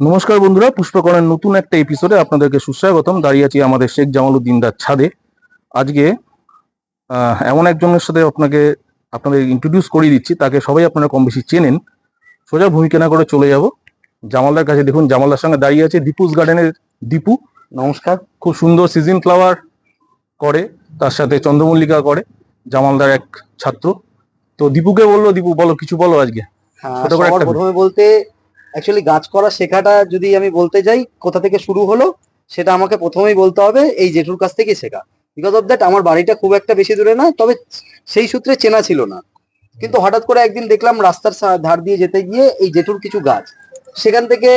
নমস্কার বন্ধুরা পুষ্পকরের নতুন একটা এপিসোডে আপনাদেরকে সুস্বাগতম। দাঁড়িয়ে আছি আমাদের শেখ জামালউদ্দিন দার ছাদে। আজকে এমন একজনের সাথে আপনাকে আপনাদের ইন্ট্রোডিউস করিয়ে দিচ্ছি। তাকে সবাই আপনারা কম বেশি চেনেন। সোজা ভূমিকা না করে চলে যাব। জামালদার কাছে দেখুন জামালদার সঙ্গে দাঁড়িয়ে আছে দীপুস গার্ডেনের দীপু। নমস্কার। খুব সুন্দর সিজন ফ্লাওয়ার করে তার সাথে চন্দ্রমল্লিকা করে জামালদার এক ছাত্র। তো দীপুকে বলল দীপু বলো কিছু বলো আজকে। হ্যাঁ, প্রথমে বলতে অ্যাকচুয়ালি গাছ করা শেখাটা যদি আমি বলতে যাই, কোথা থেকে শুরু হলো, সেটা আমাকে প্রথমেই বলতে হবে, এই জেঠুর কাছ থেকে শেখা। বিকজ অফ দ্যাট আমার বাড়িটা খুব একটা বেশি দূরে না, তবে সেই সূত্রে চেনা ছিল না। কিন্তু হঠাৎ করে একদিন দেখলাম রাস্তার ধার দিয়ে যেতে গিয়ে এই জেঠুর কিছু গাছ। সেখান থেকে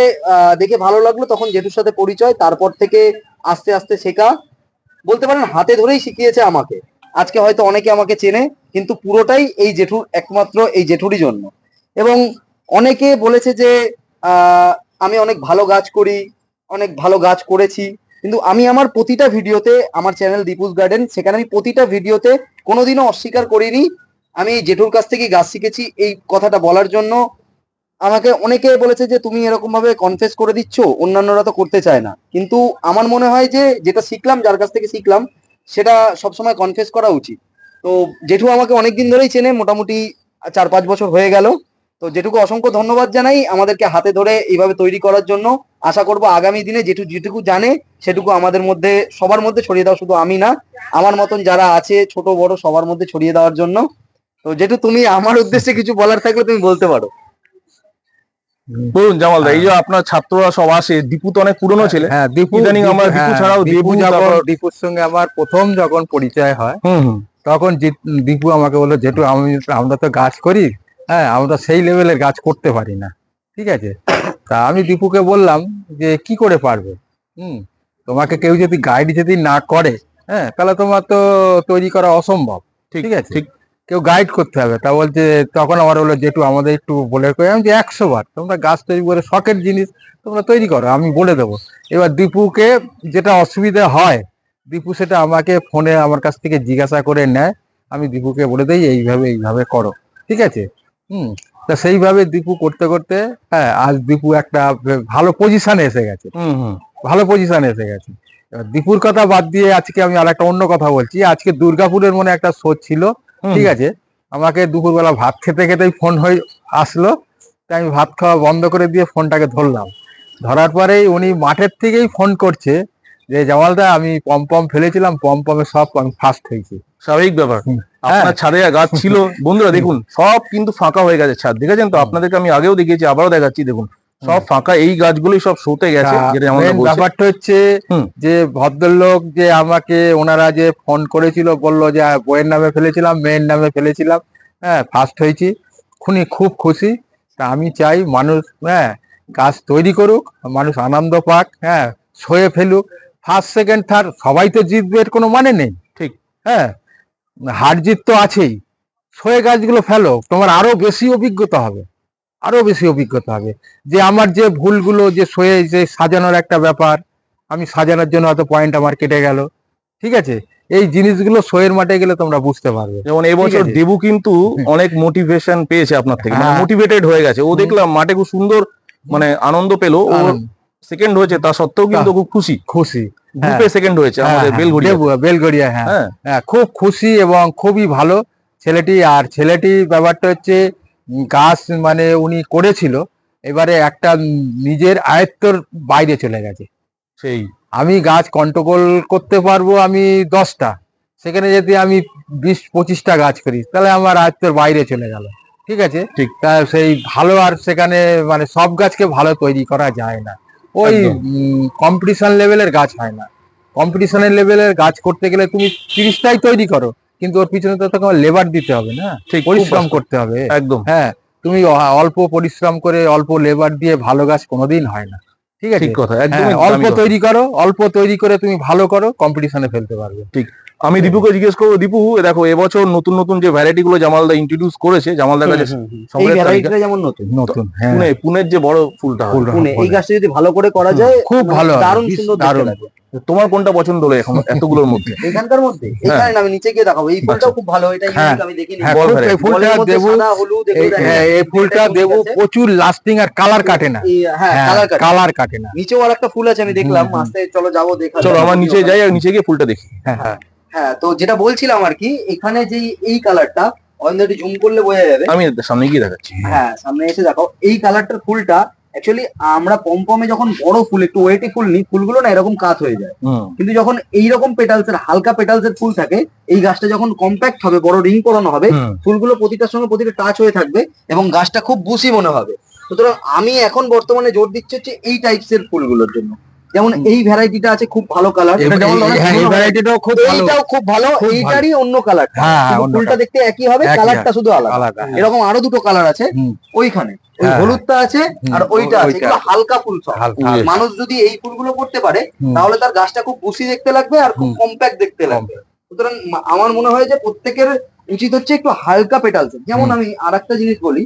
দেখে ভালো লাগল, তখন জেঠুর সাথে পরিচয়, তারপর থেকে আস্তে আস্তে শেখা। বলতে পারেন, হাতে ধরেই শিখিয়েছে আমাকে। আজকে হয়তো অনেকে আমাকে চেনে, কিন্তু পুরোটাই এই জেঠুর, একমাত্র এই জেঠুরই জন্য। এবং অনেকে বলেছে যে আমি অনেক ভালো গাছ করি, অনেক ভালো গাছ করেছি। কিন্তু আমি আমার প্রতিটা ভিডিওতে আমার চ্যানেল দীপুস গার্ডেন, সেখানে আমি প্রতিটা ভিডিওতে কোনোদিনও অস্বীকার করিনি। আমি জেঠুর কাছ থেকে গাছ শিখেছি এই কথাটা বলার জন্য। আমাকে অনেকে বলেছে যে, তুমি এরকম ভাবে কনফেস করে দিচ্ছ, অন্যান্যরা তো করতে চায় না। কিন্তু আমার মনে হয় যে, যেটা শিখলাম, যার কাছ থেকে শিখলাম, সেটা সবসময় কনফেস করা উচিত। তো জেঠু আমাকে অনেকদিন ধরেই চেনে, মোটামুটি চার পাঁচ বছর হয়ে গেল। তো যেটুকু অসংখ্য ধন্যবাদ জানাই আমাদেরকে হাতে ধরে এইভাবে তৈরি করার জন্য। আশা করব আগামী দিনে যেটু যেটুকু জানে সেটুকু আমাদের মধ্যে সবার মধ্যে ছড়িয়ে দাও শুধু আমি না আমার মতন যারা আছে ছোট বড় সবার মধ্যে ছড়িয়ে দেওয়ার জন্য। তো যেটু তুমি আমার উদ্দেশ্যে কিছু বলার থাকলে তুমি বলতে পারো। বলুন জামালদা এই যে আপনার ছাত্ররা সব আসে দীপু তো অনেক পুরনো ছেলে। হ্যাঁ দীপু ইদানিং আমরা দীপু হ্যাঁ, ছাড়াও দীপু যখন দীপুর সঙ্গে আমার প্রথম যখন পরিচয় হয় তখন দীপু আমাকে বলল যেটু আমি আমরা তো গাছ করি হ্যাঁ আমরা সেই লেভেলের গাছ করতে পারি না। ঠিক আছে? তা আমি দীপুকে বললাম যে কি করে পারবে? হুম তোমাকে কেউ যদি গাইড যদি না করে হ্যাঁ তাহলে তোমার তো তৈরি করা অসম্ভব। ঠিক আছে? ঠিক। কেউ গাইড করতে হবে। তা বলছে তখন আমার বলল যেটু আমাদের একটু বলে আমি যে একশো বার তোমরা গাছ তৈরি করে শখের জিনিস তোমরা তৈরি করো আমি বলে দেবো। এবার দীপুকে যেটা অসুবিধা হয় দীপু সেটা আমাকে ফোনে আমার কাছ থেকে জিজ্ঞাসা করে নেয়। আমি দীপুকে বলে দিই এইভাবে এইভাবে করো। ঠিক আছে? হুম তা সেইভাবে দীপু করতে করতে হ্যাঁ আজ দীপু একটা ভালো পজিশনে এসে গেছে। ভালো পজিশনে এসে গেছে। দীপুর কথা বাদ দিয়ে আজকে আমি আর একটা অন্য কথা বলছি। আজকে দুর্গাপুরের মনে একটা শো ছিল ঠিক আছে? আমাকে দুপুরবেলা ভাত খেতে খেতেই ফোন হয়ে আসলো। তাই আমি ভাত খাওয়া বন্ধ করে দিয়ে ফোনটাকে ধরলাম। ধরার পরেই উনি মাঠের থেকেই ফোন করছে যে জামালদা আমি পম পম ফেলেছিলাম পম পমে সব আমি ফার্স্ট হয়েছি। স্বাভাবিক ব্যাপার। আপনার হ্যাঁ। ছাদে গাছ ছিল। বন্ধুরা দেখুন সব কিন্তু ফাঁকা হয়ে গেছে ছাদ। দেখেছেন তো? আপনাদেরকে আমি আগেও দেখিয়েছি আবারও দেখাচ্ছি দেখুন। সব ফাঁকা এই গাছগুলোই সব শোতে গেছে ব্যাপারটা হচ্ছে যে ভদ্রলোক যে আমাকে ওনারা যে ফোন করেছিল বলল যে বইয়ের নামে ফেলেছিলাম মেয়ের নামে ফেলেছিলাম। হ্যাঁ ফার্স্ট হয়েছি। খুনি খুব খুশি। তা আমি চাই মানুষ হ্যাঁ গাছ তৈরি করুক মানুষ আনন্দ পাক হ্যাঁ ছয়ে ফেলুক। ফার্স্ট সেকেন্ড থার্ড সবাই তো জিতবে এর কোনো মানে নেই। ঠিক। হ্যাঁ হার জিত তো আছেই। ছয়ে গাছগুলো ফেলো তোমার আরও বেশি অভিজ্ঞতা হবে। আরও বেশি অভিজ্ঞতা হবে। যে আমার যে ভুলগুলো যে সয়ে যে সাজানোর একটা ব্যাপার আমি সাজানোর জন্য হয়তো পয়েন্ট আমার কেটে গেল। ঠিক আছে? এই জিনিসগুলো সয়ের মাঠে গেলে তোমরা বুঝতে পারবে। যেমন এবছর। দেবু কিন্তু অনেক মোটিভেশন পেয়েছে আপনার থেকে। মানে হ্যাঁ। মোটিভেটেড হয়ে গেছে। ও দেখলাম মাঠে খুব সুন্দর মানে আনন্দ পেল। ও সেকেন্ড হয়েছে। তা সত্ত্বেও কিন্তু খুব খুশি। খুশি। গ্রুপে সেকেন্ড হয়েছে আমাদের হ্যাঁ, হ্যাঁ, বেলঘড়িয়া দেবু- বেলগড়িয়া হ্যাঁ। হ্যাঁ। হ্যাঁ খুব খুশি এবং খুবই ভালো ছেলেটি। আর ছেলেটি ব্যাপারটা হচ্ছে গাছ মানে উনি করেছিল এবারে একটা নিজের আয়ত্তর বাইরে চলে গেছে। সেই। আমি গাছ কন্ট্রোল করতে পারব আমি দশটা সেখানে যদি আমি বিশ পঁচিশটা গাছ করি তাহলে আমার আয়ত্তর বাইরে চলে গেল। ঠিক আছে? ঠিক। তা সেই ভালো আর সেখানে মানে সব গাছকে ভালো তৈরি করা যায় না। ওই কম্পিটিশন লেভেলের গাছ হয় না। কম্পিটিশনের লেভেলের গাছ করতে গেলে তুমি তিরিশটাই তৈরি করো কিন্তু ওর পিছনে তো তোমার লেবার দিতে হবে না। ঠিক পরিশ্রম করতে হবে। একদম। হ্যাঁ তুমি অল্প পরিশ্রম করে অল্প লেবার দিয়ে ভালো গাছ কোনোদিন হয় না। ঠিক আছে? ঠিক কথা একদম হ্যাঁ, অল্প তৈরি করো অল্প তৈরি করে তুমি ভালো করো কম্পিটিশনে ফেলতে পারবে। আমি দীপুকে জিজ্ঞেস করব দীপু দেখো এবছর নতুন নতুন যে ভ্যারাইটি গুলো জামালদা ইন্ট্রোডিউস করেছে জামালদার কাছে যেমন নতুন নতুন হ্যাঁ। পুনে পুনের যে বড় ফুলটা পুনে এই গাছটা যদি ভালো করে করা যায় খুব মানে ভালো দারুণ সুন্দর দারুণ। তোমার কোনটা পছন্দ হলো এখন এতগুলোর মধ্যে? এখানকার মধ্যে এখানে আমি নিচে গিয়ে দেখাবো এই ফুলটাও খুব ভালো এটা হ্যাঁ। আমি দেখিনি। হ্যাঁ। এই ফুলটা দেবু এই- হ্যাঁ, এই ফুলটা দেবু প্রচুর লাস্টিং আর কালার কাটে না। হ্যাঁ কালার কাট। কালার কাটে না। নিচেও আর একটা ফুল আছে আমি দেখলাম আস্তে চলো যাব দেখা চলো আমার নিচে যাই আর নিচে গিয়ে ফুলটা দেখি। হ্যাঁ হ্যাঁ। হ্যাঁ তো যেটা বলছিলাম আর কি এখানে যে এই কালারটা অন্ধটি জুম করলে বোঝা যাবে। আমি সামনে গিয়ে দেখাচ্ছি। হ্যাঁ সামনে এসে দেখো এই কালারটার ফুলটা অ্যাকচুয়ালি আমরা পমপমে যখন বড় ফুল একটু ওয়েটি ফুল নিই ফুলগুলো না এরকম কাত হয়ে যায়। কিন্তু যখন এইরকম পেটালস এর হালকা পেটালস এর ফুল থাকে এই গাছটা যখন কম্প্যাক্ট হবে বড় রিং করানো হবে ফুলগুলো প্রতিটার সঙ্গে প্রতিটা টাচ হয়ে থাকবে এবং গাছটা খুব বুসি মনে হবে। সুতরাং আমি এখন বর্তমানে জোর দিচ্ছি হচ্ছে এই টাইপস এর ফুলগুলোর জন্য। যেমন এই ভ্যারাইটিটা আছে খুব ভালো কালার এই- হ্যাঁ, ভ্যারাইটিটাও খুব ভালো। এইটাও খুব ভালো এইটারই অন্য কালার হ্যাঁ, হ্যাঁ, ফুলটা দেখতে একই হবে কালারটা শুধু আলাদা। এরকম আরও দুটো কালার আছে ওইখানে। হলুদটা আছে আর ওইটা আছে। হালকা ফুল। মানুষ যদি এই ফুলগুলো করতে পারে তাহলে তার গাছটা খুব বুসি দেখতে লাগবে আর খুব। কম্প্যাক্ট দেখতে লাগবে। সুতরাং আমার মনে হয় যে প্রত্যেকের উচিত হচ্ছে একটু হালকা পেটালস যেমন আমি আর একটা জিনিস বলি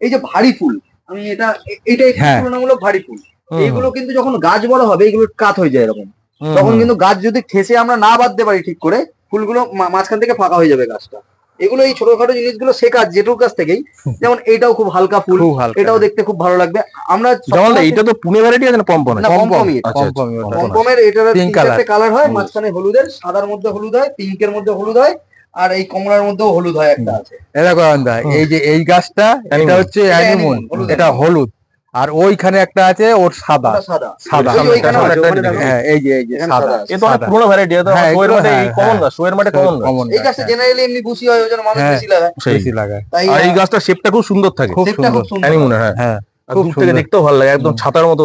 এই যে ভারী ফুল আমি এটা এটা। তুলনামূলক ভারী ফুল। এইগুলো কিন্তু যখন গাছ বড় হবে এগুলো কাত হয়ে যায় এরকম। তখন কিন্তু গাছ যদি ঠেসে আমরা না বাঁধতে পারি ঠিক করে ফুলগুলো মাঝখান থেকে ফাঁকা হয়ে যাবে গাছটা। এগুলো এই ছোটখাটো জিনিসগুলো শেখা জেঠুর কাছ থেকেই যেমন এটাও খুব হালকা ফুল এটাও দেখতে খুব ভালো লাগবে। আমরা সবসময়- তো পুনে ভ্যারাইটি আছে না পম্পম না, পমপমই এটা। আচ্ছা, আচ্ছা। পমপমের তিন চারটে কালার হয় মাঝখানে হলুদের সাদার মধ্যে হলুদ হয় পিঙ্কের মধ্যে হলুদ হয় আর এই কমলার মধ্যেও হলুদ হয় একটা আছে। দেখো এই যে এই গাছটা এটা হচ্ছে অ্যানিমন এটা হলুদ। আর ওইখানে একটা আছে ওর সাদা। সাদা। সাদা। হ্যাঁ এই যে এই যে সাদা সাদা। এ তো অনেক সাদা। ভ্যারাইটি এটা হ্যাঁ, শোয়ের মাঠে হ্যাঁ, কমন হ্যাঁ। শোয়ের মাঠে কমন গাছ এই গাছটা জেনারেলি এমনি বুসি হয় ওই জন্য মানুষ হ্যাঁ। বেশি লাগায়। বেশি লাগায়। আর এই গাছটার শেপটা খুব সুন্দর থাকে। খুব শেপটা খুব সুন্দর। হ্যাঁ। হ্যাঁ দূর থেকে দেখতেও ভালো লাগে একদম ছাতার মতো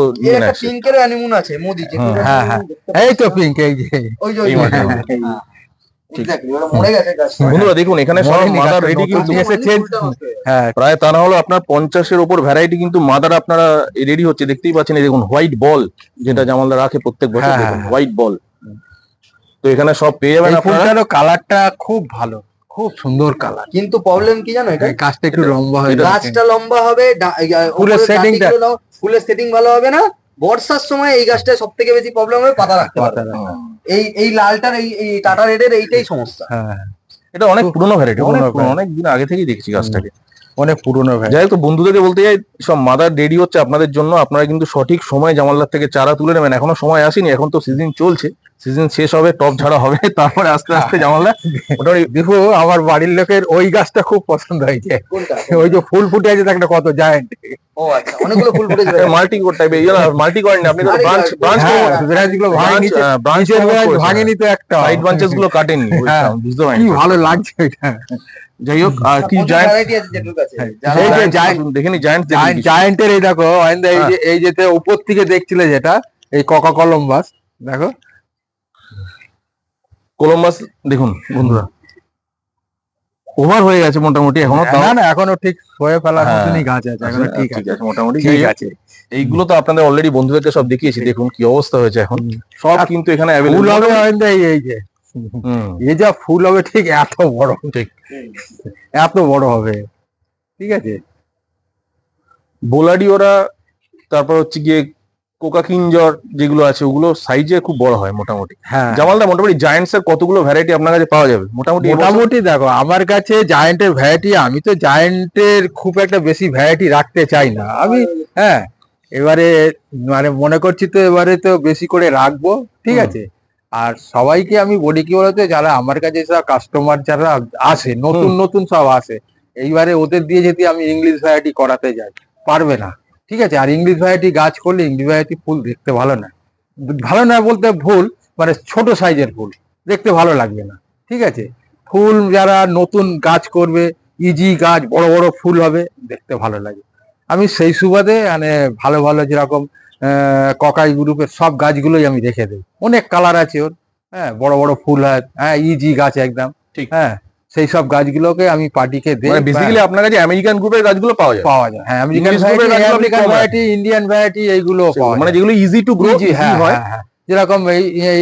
পিঙ্কের অ্যানিমুন আছে মোদি হ্যাঁ, হ্যাঁ। এই তো পিঙ্ক এই যে ওই যে বন্ধুরা দেখুন এখানে সব মাদার রেডি কিন্তু এসেছে। ফুলটা নষ্ট হয়ে গেছে। প্রায় তা না হলো আপনার পঞ্চাশের ওপর ভ্যারাইটি কিন্তু মাদার আপনারা রেডি হচ্ছে। দেখতেই পাচ্ছেন এই দেখুন হোয়াইট বল যেটা জামালদা রাখে প্রত্যেক বছর হ্যাঁ, হ্যাঁ। হোয়াইট বল তো এখানে সব পেয়ে যাবেন আপনারা। কালারটা খুব ভালো খুব সুন্দর কালার কিন্তু প্রবলেম কি জানো এটা? গাছটা একটু লম্বা হয়ে যাচ্ছে। গাছটা লম্বা হবে ফুলের সেটিং ভালো হবে না? বর্ষার সময় এই গাছটা সব থেকে বেশি প্রবলেম হবে পাতা রাখতে। রাখা। এই এই লালটার এই এই টাটা রেডের এইটাই সমস্যা। হ্যাঁ এটা অনেক পুরনো ভ্যারাইটি অনেক দিন আগে থেকেই দেখছি গাছটাকে। অনেক পুরনো ভাই যাই হোক তো বন্ধুদেরকে বলতে চাই সব মাদার ডেডি হচ্ছে আপনাদের জন্য আপনারা কিন্তু সঠিক সময় জামালদার থেকে চারা তুলে নেবেন। এখনও সময় আসেনি এখন তো সিজন চলছে। সিজন শেষ হবে টপ ঝাড়া হবে তারপরে আস্তে আস্তে জামালদা মোটামুটি দেখো আমার বাড়ির লোকের ওই গাছটা খুব পছন্দ হয়েছে। ওই যে ফুল ফুটে আছে একটা কত জায়েন্ট ও আচ্ছা অনেকগুলো ফুল ফুটে মাল্টি ইয়ে মাল্টি আপনি আরে, ব্রাঞ্চ ব্রাঞ্চ হ্যাঁ ব্রাঞ্চগুলো ভাঙে ব্রাঞ্চ ভাঙেনি তো একটা। সাইড ব্রাঞ্চেসগুলো কাটেননি হ্যাঁ। বুঝতে পারিনি ভালো লাগছে এটা। যাই হোক আর কি জায়ান্ট হ্যাঁ, এই দেখেনি জায়ান্ট জায়েন্টের এই দেখো এই যে এই যেতে উপর থেকে দেখছিলে যেটা এই কোকা কলম্বাস দেখো। কলম্বাস দেখুন বন্ধুরা। ওভার হয়ে গেছে মোটামুটি এখনও না না এখনও ঠিক হয়ে ফেলার হ্যাঁ। মতনই গাছ আছে এখনও ঠিক আছে। মোটামুটি ঠিক আছে। এইগুলো তো আপনাদের অলরেডি বন্ধুদেরকে সব দেখিয়েছি দেখুন কি অবস্থা হয়েছে এখন। সব কিন্তু এখানে ফুল হবে এই এই যে। হুম। এ যা ফুল হবে ঠিক এত বড়। ঠিক। এত বড় হবে। ঠিক আছে? বোলাডি ওরা তারপর হচ্ছে গিয়ে কোকা কিঞ্জর যেগুলো আছে ওগুলো সাইজে খুব বড় হয় মোটামুটি। হ্যাঁ। জামালদা মোটামুটি জায়ান্টস এর কতগুলো ভ্যারাইটি আপনার কাছে পাওয়া যাবে? মোটামুটি মোটামুটি দেখো আমার কাছে জায়েন্টের ভ্যারাইটি আমি তো জায়েন্টের খুব একটা বেশি ভ্যারাইটি রাখতে চাই না। আমি হ্যাঁ এবারে মানে মনে করছি তো এবারে তো বেশি করে রাখব ঠিক আছে? আর সবাইকে আমি বলি কি বলতো যারা আমার কাছে সব কাস্টমার যারা আসে নতুন নতুন সব আসে এইবারে ওদের দিয়ে যদি আমি ইংলিশ ভ্যারাইটি করাতে যাই পারবে না। ঠিক আছে? আর ইংলিশ ভ্যারাইটি গাছ করলে ইংলিশ ভ্যারাইটি ফুল দেখতে ভালো না। ভালো না বলতে ভুল মানে ছোট সাইজের ফুল দেখতে ভালো লাগবে না। ঠিক আছে? ফুল যারা নতুন গাছ করবে ইজি গাছ বড় বড় ফুল হবে দেখতে ভালো লাগে। আমি সেই সুবাদে মানে ভালো ভালো যেরকম ককাই গ্রুপের সব গাছগুলোই আমি রেখে দেই। অনেক কালার আছে ওর। হ্যাঁ বড় বড় ফুল হয়। হ্যাঁ ইজি গাছ একদম। ঠিক। হ্যাঁ সেই সব গাছগুলোকে আমি পার্টিকে দেই মানে বেসিক্যালি আপনার কাছে আমেরিকান গ্রুপের গাছগুলো পাওয়া যায় পাওয়া যায় হ্যাঁ আমেরিকান ভ্যারাইটি গাছগুলো। ভ্যারাইটি ইন্ডিয়ান ভ্যারাইটি এইগুলো পাওয়া মানে যেগুলো ইজি টু গ্রো হয় হ্যাঁ, হ্যাঁ। যেরকম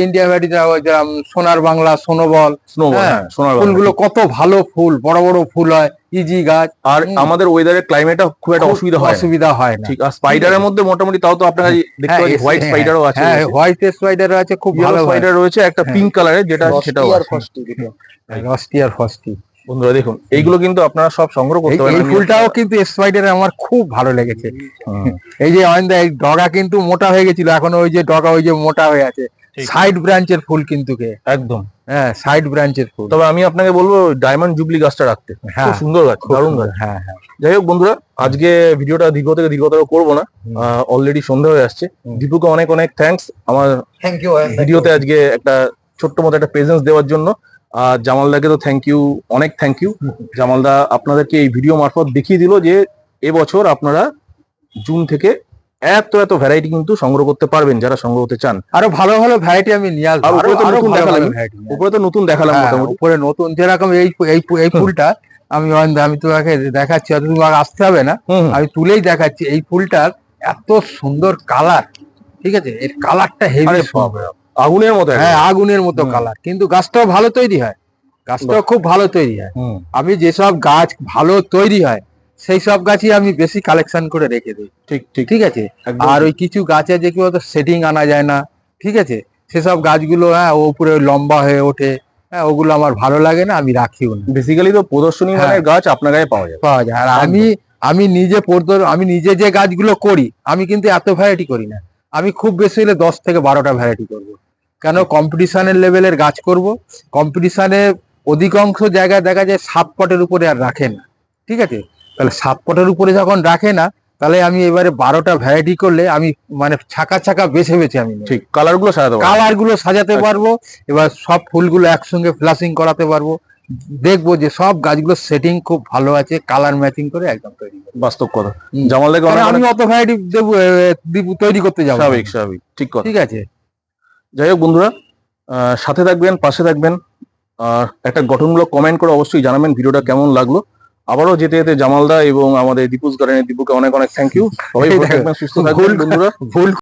ইন্ডিয়া ভ্যারাইটি যেরকম সোনার বাংলা সোনোবল স্নোবল হ্যাঁ, হ্যাঁ। ফুলগুলো কত ভালো ফুল বড় বড় ফুল হয় ইজি গাছ আর আমাদের ওয়েদারের ক্লাইমেটটা খুব একটা অসুবিধা হয়। অসুবিধা হয় না ঠিক আর স্পাইডারের মধ্যে মোটামুটি তাও তো আপনারা দেখতে পাচ্ছেন হোয়াইট স্পাইডারও আছে হ্যাঁ হোয়াইট স্পাইডার আছে খুব ভালো স্পাইডার রয়েছে একটা হ্যাঁ। পিঙ্ক কালারের যেটা সেটাও আর আছে। রস্টি আর ফস্টি বন্ধুরা দেখুন এইগুলো কিন্তু আপনারা সব সংগ্রহ করতে পারেন। এই ফুলটাও কিন্তু স্পাইডার আমার খুব ভালো লেগেছে। এই যে অয়েন্দা এই ডগা কিন্তু মোটা হয়ে গেছিল এখন ওই যে ডগা ওই যে মোটা হয়ে আছে। সাইড ব্রাঞ্চের ফুল কিন্তু কে? একদম। হ্যাঁ সাইড ব্রাঞ্চের ফুল। তবে আমি আপনাকে বলব ডায়মন্ড জুবলি গাছটা রাখতে। খুব হ্যাঁ। সুন্দর গাছ দারুণ গাছ। হ্যাঁ হ্যাঁ। যাই হোক বন্ধুরা আজকে ভিডিওটা দীর্ঘ থেকে দীর্ঘতর করব না। অলরেডি সন্ধ্যা হয়ে আসছে। দীপুকে অনেক অনেক থ্যাঙ্কস আমার থ্যাংক ইউ ভিডিওতে আজকে একটা ছোট্ট মতো একটা প্রেজেন্স দেওয়ার জন্য। আর জামালদাকে তো থ্যাংক ইউ অনেক থ্যাংক ইউ জামালদা আপনাদেরকে এই ভিডিও মারফত দেখিয়ে দিল যে এবছর আপনারা জুন থেকে এত এত ভ্যারাইটি কিন্তু সংগ্রহ করতে পারবেন যারা সংগ্রহ করতে চান। আরও ভালো ভালো ভ্যারাইটি আমি নিয়ে আসব। উপরে তো নতুন দেখালাম। উপরে তো নতুন দেখালাম মোটামুটি। উপরে নতুন যেরকম এই এই এই ফুলটা আমি আমি তোমাকে দেখাচ্ছি অত তোমাকে আসতে হবে না। আমি তুলেই দেখাচ্ছি এই ফুলটার এত সুন্দর কালার ঠিক আছে? এর কালারটা হেভি বাপ, আগুনের মতো হ্যাঁ আগুনের মতো কালার কিন্তু গাছটাও ভালো তৈরি হয়। গাছটাও খুব ভালো তৈরি হয়। আমি যেসব গাছ ভালো তৈরি হয় সেই সব গাছই আমি বেশি কালেকশন করে রেখে দিই। ঠিক ঠিক। ঠিক আছে? আর ওই কিছু গাছে যে কি বলতো সেটিং আনা যায় না। ঠিক আছে? সেসব গাছগুলো হ্যাঁ ও উপরে লম্বা হয়ে ওঠে। হ্যাঁ ওগুলো আমার ভালো লাগে না আমি রাখিও না। বেসিক্যালি তো প্রদর্শনী হ্যাঁ। মানের গাছ আপনার গায়ে পাওয়া যায়। পাওয়া যায়। আর আমি আমি নিজে আমি নিজে যে গাছগুলো করি আমি কিন্তু এত ভ্যারাইটি করি না। আমি খুব বেশি হলে দশ থেকে বারোটা ভ্যারাইটি করব। কেন? কম্পিটিশনের লেভেলের গাছ করব। কম্পিটিশনে অধিকাংশ জায়গায় দেখা যায় সাত পটের উপরে আর রাখে না। ঠিক আছে? তাহলে সাত পটের উপরে যখন রাখে না তাহলে আমি এবারে বারোটা ভ্যারাইটি করলে আমি মানে ছাকা ছাকা বেছে বেছে আমি ঠিক কালারগুলো সাজাতে পারবেন কালারগুলো সাজাতে আচ্ছা। পারব এবার সব ফুলগুলো একসঙ্গে ফ্লাশিং করাতে পারব। দেখব যে সব গাছগুলো সেটিং খুব ভালো আছে কালার ম্যাচিং করে একদম তৈরি বাস্তব কথা। জামালদাকে আমি অত ভ্যারাইটি দেবো তৈরি করতে যাব স্বাভাবিক স্বাভাবিক ঠিক কথা। ঠিক আছে। যাই হোক বন্ধুরা আহ, সাথে থাকবেন পাশে থাকবেন আর একটা গঠনমূলক কমেন্ট করে অবশ্যই জানাবেন ভিডিওটা কেমন লাগল। আবারও যেতে যেতে জামালদা এবং আমাদের দীপুস গার্ডেনের দীপুকে অনেক অনেক থ্যাংক ইউ সবাই থাকবেন সুস্থ থাকবেন বন্ধুরা। ভুল